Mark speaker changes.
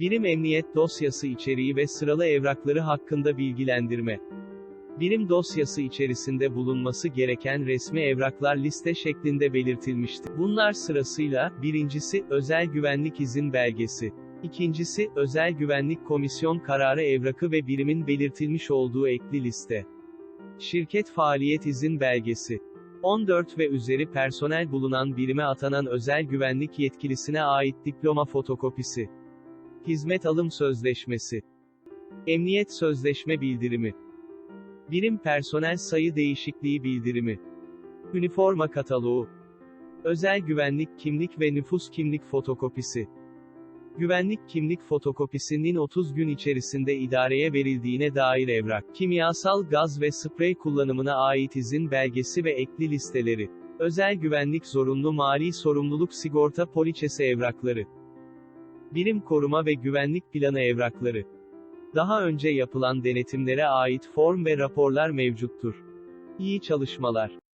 Speaker 1: Birim emniyet dosyası içeriği ve sıralı evrakları hakkında bilgilendirme. Birim dosyası içerisinde bulunması gereken resmi evraklar liste şeklinde belirtilmiştir. Bunlar sırasıyla, birincisi, özel güvenlik izin belgesi. İkincisi, özel güvenlik komisyon kararı evrakı ve birimin belirtilmiş olduğu ekli liste. Şirket faaliyet izin belgesi. 14 ve üzeri personel bulunan birime atanan özel güvenlik yetkilisine ait diploma fotokopisi. Hizmet alım sözleşmesi. Emniyet sözleşme bildirimi. Birim personel sayı değişikliği bildirimi. Üniforma kataloğu. Özel güvenlik kimlik ve nüfus kimlik fotokopisi. Güvenlik kimlik fotokopisinin 30 gün içerisinde idareye verildiğine dair evrak, kimyasal gaz ve sprey kullanımına ait izin belgesi ve ekli listeleri. Özel güvenlik zorunlu mali sorumluluk sigorta poliçesi evrakları. Birim koruma ve güvenlik planı evrakları. Daha önce yapılan denetimlere ait form ve raporlar mevcuttur. İyi çalışmalar.